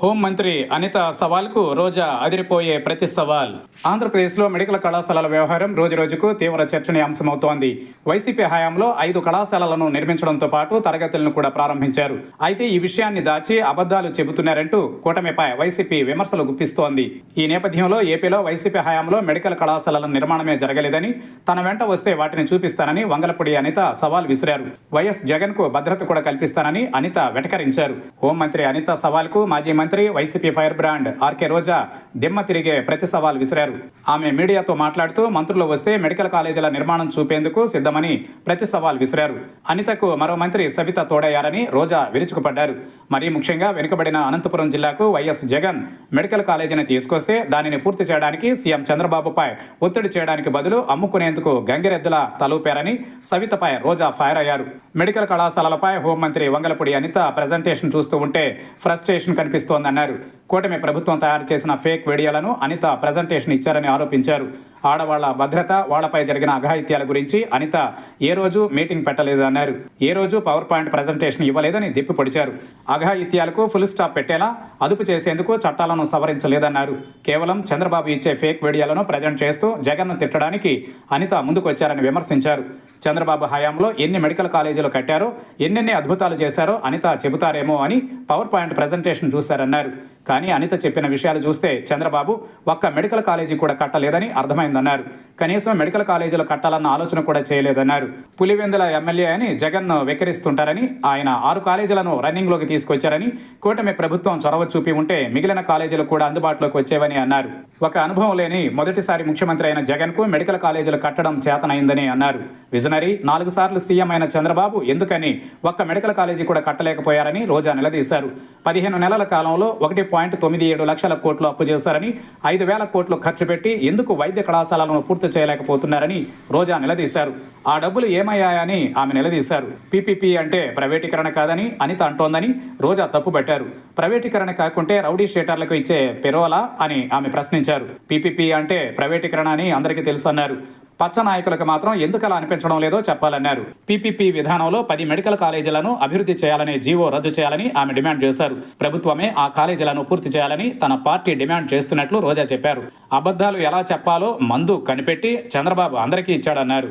హోంమంత్రి అనిత సవాల్కు రోజా అదిరిపోయే ప్రతి సవాల్. ఆంధ్రప్రదేశ్లో మెడికల్ కళాశాలల వ్యవహారం రోజురోజుకు తీవ్ర చర్చనీయాంశమవుతోంది వైసీపీ హయాంలో ఐదు కళాశాలలను నిర్మించడంతో పాటు తరగతులను కూడా ప్రారంభించారు. అయితే ఈ విషయాన్ని దాచి అబద్దాలు చెబుతున్నారంటూ కూటమిపై వైసీపీ విమర్శలు గుప్పిస్తోంది. ఈ నేపథ్యంలో ఏపీలో వైసీపీ హయాంలో మెడికల్ కళాశాలల నిర్మాణమే జరగలేదని తన వెంట వస్తే వాటిని చూపిస్తానని వంగలపూడి అనిత సవాల్ విసిరారు. వైఎస్ జగన్కు భద్రత కూడా కల్పిస్తానని అనిత వెటకరించారు. హోంమంత్రి అనిత సవాల్కు మాజీ మంత్రి YCP fire brand RK Roja దిమ్మ తిరిగే ప్రతి సవాల్ విసిరారు. ఆమె మీడియాతో మాట్లాడుతూ మంత్రులు వస్తే మెడికల్ కాలేజీల నిర్మాణం చూపేందుకు సిద్ధమని ప్రతి సవాల్ విసిరారు. అనితకు మరో మంత్రి సవిత తోడయ్యారని రోజా విరుచుకుపడ్డారు. మరీ ముఖ్యంగా వెనుకబడిన అనంతపురం జిల్లాకు వైఎస్ జగన్ మెడికల్ కాలేజీని తీసుకొస్తే దానిని పూర్తి చేయడానికి సీఎం చంద్రబాబుపై ఒత్తిడి చేయడానికి బదులు అమ్ముకునేందుకు గంగిరెద్దుల తలూపారని సవితపై రోజా ఫైర్ అయ్యారు. మెడికల్ కళాశాలలపై హోంమంత్రి వంగలపూడి అనిత ప్రజెంటేషన్ చూస్తూ ఉంటే ఫ్రస్ట్రేషన్ కనిపిస్తోందన్నారు కూటమి ప్రభుత్వం తయారు చేసిన ఫేక్ వీడియోలను అనిత ప్రజెంటేషన్ ఇచ్చారని ఆరోపించారు. ఆడవాళ్ళ భద్రత వాళ్ళపై జరిగిన అఘాయిత్యాల గురించి అనిత ఏ రోజు మీటింగ్ పెట్టలేదన్నారు. ఏ రోజు పవర్ పాయింట్ ప్రజెంటేషన్ ఇవ్వలేదని దిప్పి పొడిచారు. అఘాయిత్యాలకు ఫుల్ స్టాప్ పెట్టేలా అదుపు చేసేందుకు చట్టాలను సవరించలేదన్నారు. కేవలం చంద్రబాబు ఇచ్చే ఫేక్ వీడియోలను ప్రజెంట్ చేస్తూ జగన్ను తిట్టడానికి అనిత ముందుకు వచ్చారని విమర్శించారు. చంద్రబాబు హయాంలో ఎన్ని మెడికల్ కాలేజీలు కట్టారో ఎన్నెన్ని అద్భుతాలు చేశారో అనిత చెబుతారేమో అని పవర్ పాయింట్ ప్రజెంటేషన్ చూశారన్నారు. కానీ అనిత చెప్పిన విషయాలు చూస్తే చంద్రబాబు ఒక్క మెడికల్ కాలేజీ కూడా కట్టలేదని అర్థమైంది. అన్నారు కనీసం మెడికల్ కాలేజీలు కట్టాలన్న ఆలోచన కూడా చేయలేదన్నారు. పులివెందుల ఎమ్మెల్యే అని జగన్ వెక్కిరిస్తుంటారని ఆయన ఆరు కాలేజీలను రన్నింగ్లోకి తీసుకొచ్చారని కూటమి ప్రభుత్వం చొరవ చూపి ఉంటే మిగిలిన కాలేజీలు కూడా అందుబాటులోకి వచ్చేవని అన్నారు. ఒక అనుభవం లేని మొదటిసారి ముఖ్యమంత్రి అయిన జగన్కు మెడికల్ కాలేజీలు కట్టడం చేతనైందని అన్నారు. విజనరీ నాలుగు సార్లు సీఎం అయిన చంద్రబాబు ఎందుకని ఒక్క మెడికల్ కాలేజీ కూడా కట్టలేకపోయారని రోజా నిలదీశారు. పదిహేను నెలల కాలంలో ఒకటి పాయింట్ తొమ్మిది ఏడు లక్షల కోట్లు అప్పు చేశారని ఐదు వేల కోట్లు ఖర్చు పెట్టి ఎందుకు వైద్య కళాశాలను పూర్తి చేయలేకపోతున్నారని రోజా నిలదీశారు. ఆ డబ్బులు ఏమయ్యాయని ఆమె నిలదీశారు. పీపీపీ అంటే ప్రైవేటీకరణ కాదని అనిత అంటోందని రోజా తప్పుపట్టారు ప్రైవేటీకరణ కాకుంటే రౌడీ షేటర్లకు ఇచ్చే పెరోలా అని ఆమె ప్రశ్నించారు. పీపీపీ అంటే ప్రైవేటీకరణ అని అందరికీ తెలుసు అన్నారు పచ్చ నాయకులకు మాత్రం ఎందుకు అలా అనిపించడం లేదో చెప్పాలన్నారు. పీపీపీ విధానంలో పది మెడికల్ కాలేజీలను అభివృద్ధి చేయాలనే జీవో రద్దు చేయాలని ఆమె డిమాండ్ చేశారు. ప్రభుత్వమే ఆ కాలేజీలను పూర్తి చేయాలని తన పార్టీ డిమాండ్ చేస్తున్నట్లు రోజా చెప్పారు. అబద్ధాలు ఎలా చెప్పాలో మందు కనిపెట్టి చంద్రబాబు అందరికీ ఇచ్చాడన్నారు.